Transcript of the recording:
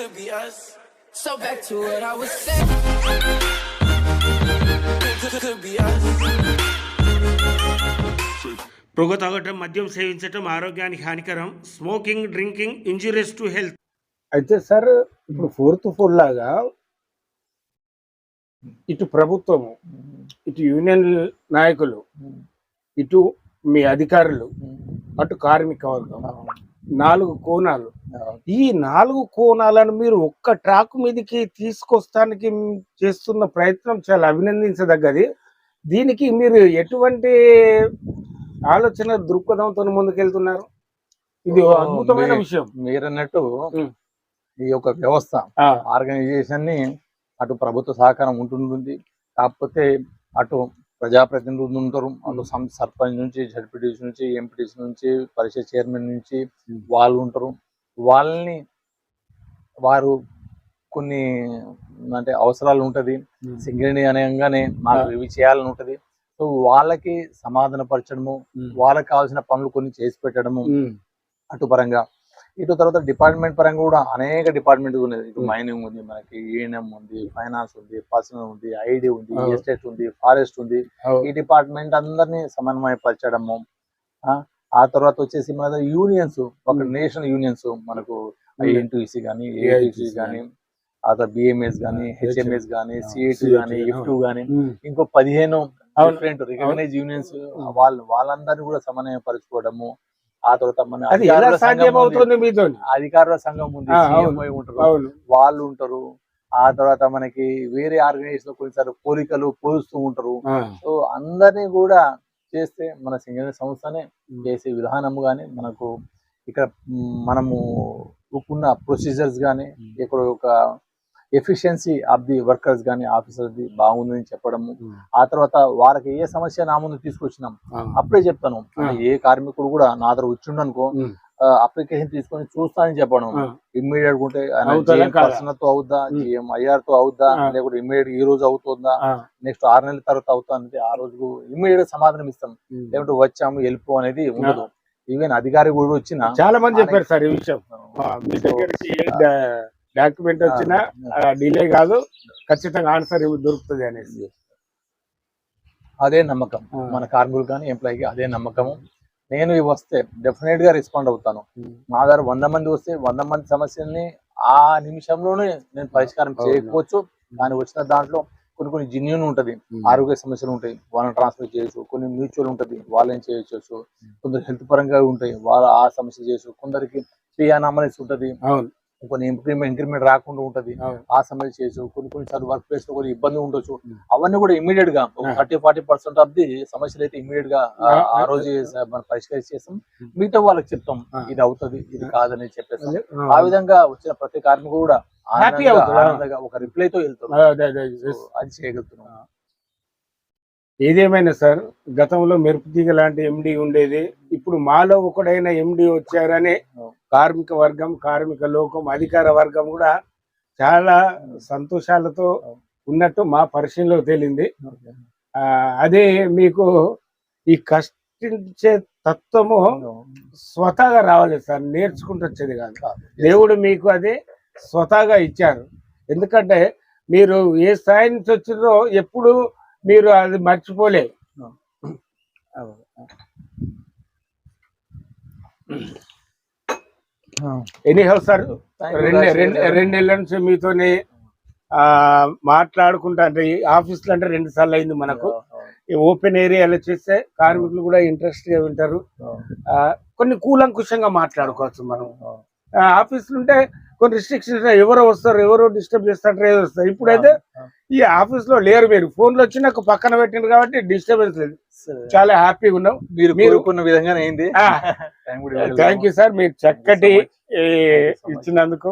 could be us. So back to what I was saying. Could, could be us. పొగ తాగటం మద్యం సేవించటం ఆరోగ్యానికి హానికరం smoking drinking injurious to health అయితే సార్ ఇప్పుడు ఫోర్త్ ఫోర్ లాగా ఇటు ప్రభుత్వము ఇటు యూనియన్ నాయకులు ఇటు మీ అధికారులు అటు కార్మిక వర్గం నాలుగు కోణాలు. ఈ నాలుగు కోణాలను మీరు ఒక్క ట్రాక్ మీదకి తీసుకొస్తానికి చేస్తున్న ప్రయత్నం చాలా అభినందించదగ్గది. దీనికి మీరు ఎటువంటి ఆలోచన దృక్పథంతో ముందుకెళ్తున్నారు? ఇది అద్భుతమైన విషయం. మీరన్నట్టు. ఈ యొక్క వ్యవస్థ ఆర్గనైజేషన్ని అటు ప్రభుత్వ సహకారం ఉంటుంది కాకపోతే అటు ప్రజాప్రతినిధులు ఉంటారు సం- సర్పంచ్ నుంచి జడ్పీటీసీ నుంచి ఎంపీటీసీ నుంచి పరిషత్ చైర్మన్ నుంచి. వాళ్ళు ఉంటారు వాళ్ళని వారు కొన్ని అంటే అవసరాలు ఉంటది. సింగరేణి అనగానే మాకు ఇవి చేయాలని ఉంటది సో వాళ్ళకి సమాధాన పరచడము. వాళ్ళకి కావాల్సిన పనులు కొన్ని చేసి పెట్టడము ఉమ్. ఇటు తర్వాత డిపార్ట్మెంట్ పరంగా కూడా అనేక డిపార్ట్మెంట్ ఉన్నది ఇటు. మైనింగ్ ఉంది మనకి ఈఎన్ఎం ఉంది ఫైనాన్స్ ఉంది పర్సనల్ ఉంది ఐడి ఉంది. ఎస్టేట్ ఉంది ఫారెస్ట్ ఉంది. ఈ డిపార్ట్మెంట్ అందరినీ సమన్వయపరచడము ఆ, ఆ తర్వాత వచ్చేసి మన యూనియన్స్ ఒక. నేషనల్ యూనియన్స్ మనకు. ఐఎన్టీసీ కానీ ఏఐటీసీ కానీ ఆ తర్వాత బిఎంఎస్ కానీ హెచ్ఎంఎస్ కానీ CAT, కానీ. ఇఫ్టూ కానీ. ఇంకో పదిహేను రికగ్నైజ్ యూనియన్స్. వాళ్ళు వాళ్ళందరినీ కూడా సమన్వయపరచుకోవడము ఆ తర్వాత మన అది ఎలా అధికారుల సంఘం ఉంది. మీతో అధికారుల సంఘం ఉంటారు. వాళ్ళు ఉంటారు. ఆ తర్వాత మనకి వేరే ఆర్గనైజేషన్ కొన్నిసార్లు పోలికలు పోలుస్తూ ఉంటారు. సో అందరినీ కూడా చేస్తే మన సింగరేణి సంస్థనే చేసే విధానము కానీ మనకు ఇక్కడ మనము ఉన్న ప్రొసీజర్స్ కానీ ఇక్కడ ఒక ఎఫిషియన్సీ ఆఫ్ ది వర్కర్స్ కానీ ఆఫీసర్స్ ది బాగుందని చెప్పడము. ఆ తర్వాత వారికి ఏ సమస్య నా ముందు తీసుకొచ్చినాం అప్పుడే చెప్తాను ఏ కార్మికుడు కూడా నా దగ్గర వచ్చిండనుకో. అప్లికేషన్ తీసుకొని చూస్తానని చెప్పడం. ఇమ్మీడియట్ ఉంటే అవుతుందా కాదా? పర్సన్తో అవుద్దా. జిఎం ఐఆర్తో అవుద్దా. లేకుంటే ఇమ్మీడియట్ ఈ రోజు అవుతుందా నెక్స్ట్ ఆరు నెలల తర్వాత అవుతా అంటే ఆ రోజు ఇమ్మీడియట్ సమాధానం ఇస్తాం. లేకుంటే వచ్చాము వెళ్ళిపో అనేది ఉండదు ఈవెన్ అధికారి కూడా వచ్చిన చాలా మంది చెప్పారు సార్ ఈ విషయం డాక్యుమెంట్ వచ్చినా డిలే కాదు ఖచ్చితంగా ఆన్సర్ దొరుకుతుంది అనేసి. అదే నమ్మకం. మన కార్మికులు కానీ ఎంప్లాయీకి అదే నమ్మకము. నేను ఇవి వస్తే డెఫినెట్గా రెస్పాండ్ అవుతాను. ఉమ్. నా దగ్గర వంద మంది వస్తే వంద మంది సమస్యల్ని ఆ నిమిషంలోనే నేను పరిష్కారం. చేయకపోవచ్చు. కానీ వచ్చిన దాంట్లో కొన్ని కొన్ని జెన్యున్ ఉంటది. ఉమ్. ఆరోగ్య సమస్యలు ఉంటాయి. వాళ్ళని ట్రాన్స్ఫర్ చేయొచ్చు. కొన్ని మ్యూచువల్ ఉంటది. వాళ్ళని చేయొచ్చు? కొందరు హెల్త్ పరంగా ఉంటాయి. వాళ్ళ ఆ సమస్య చేయొచ్చు. కొందరికి పియానామనేసి ఉంటది అవును. కొన్ని ఇంక్రిమెంట్ ఇంక్రిమెంట్ రాకుండా ఉంటది. ఆ సమస్య చేయొచ్చు కొన్ని కొన్నిసార్లు వర్క్ ప్లేస్లో కొన్ని ఇబ్బంది ఉండొచ్చు. అవన్నీ కూడా ఇమీడియట్గా. Thirty forty percent of the సమస్యలు అయితే ఇమీడియట్గా ఆ-. రోజు మనం పరిష్కరించి చేస్తాం. మిగతా వాళ్ళకి చెప్తాం. ఇది అవుతది ఇది కాదని చెప్పేస్తాం. అదే, ఆ. విధంగా వచ్చిన ప్రతి కార్మికుడు కూడా ఆనందంగా- ఒక రిప్లై తో వెళ్తాడు. ఆ, అదే, చేయగలుగుతున్నాం. ఏదేమైనా సార్ గతంలో మెరుపు తీగ లాంటి ఎండి ఉండేది. ఇప్పుడు మాలో ఒకడైన ఎండి వచ్చారని కార్మిక వర్గం కార్మిక లోకం అధికార వర్గం కూడా చాలా సంతోషాలతో ఉన్నట్టు మా పరిశీలనలో తేలింది. అదే మీకు ఈ కష్టించే తత్వము స్వతహాగా రావాలి సార్ నేర్చుకుంటూ వచ్చేది కాదు. దేవుడు మీకు అది స్వతహాగా ఇచ్చారు. ఎందుకంటే మీరు ఏ స్థాయి నుంచి వచ్చిందో ఎప్పుడు మీరు అది మర్చిపోలే any house sir? Thank you, రెండు Rashid రెండు గారు. రెండు నెలల నుంచి మీతోనే ఆ మాట్లాడుకుంటా అంటే ఈ ఆఫీస్లో అంటే రెండు సార్లు అయింది మనకు. ఈ ఓపెన్ ఏరియాలో చేస్తే కార్మికులు కూడా ఇంట్రెస్ట్గా వింటారు ఆ, కొన్ని కూలంకుషంగా మాట్లాడుకోవచ్చు మనం. ఆ, ఆఫీసులు ఉంటే కొన్ని రిస్ట్రిక్షన్స్ ఎవరో వస్తారు ఎవరో డిస్టర్బ్ చేస్తారు ఏదో వస్తారు. ఇప్పుడైతే ఈ ఆఫీస్లో లేరు మీరు. ఫోన్లో వచ్చి నాకు పక్కన పెట్టిండ్రు కాబట్టి డిస్టర్బెన్స్ లేదు. చాలా హ్యాపీగా ఉన్నాం. మీరు మీరు- కోరుకున్న విధంగానే అయింది. థ్యాంక్ యూ సార్ మీరు చక్కటి ఇచ్చినందుకు.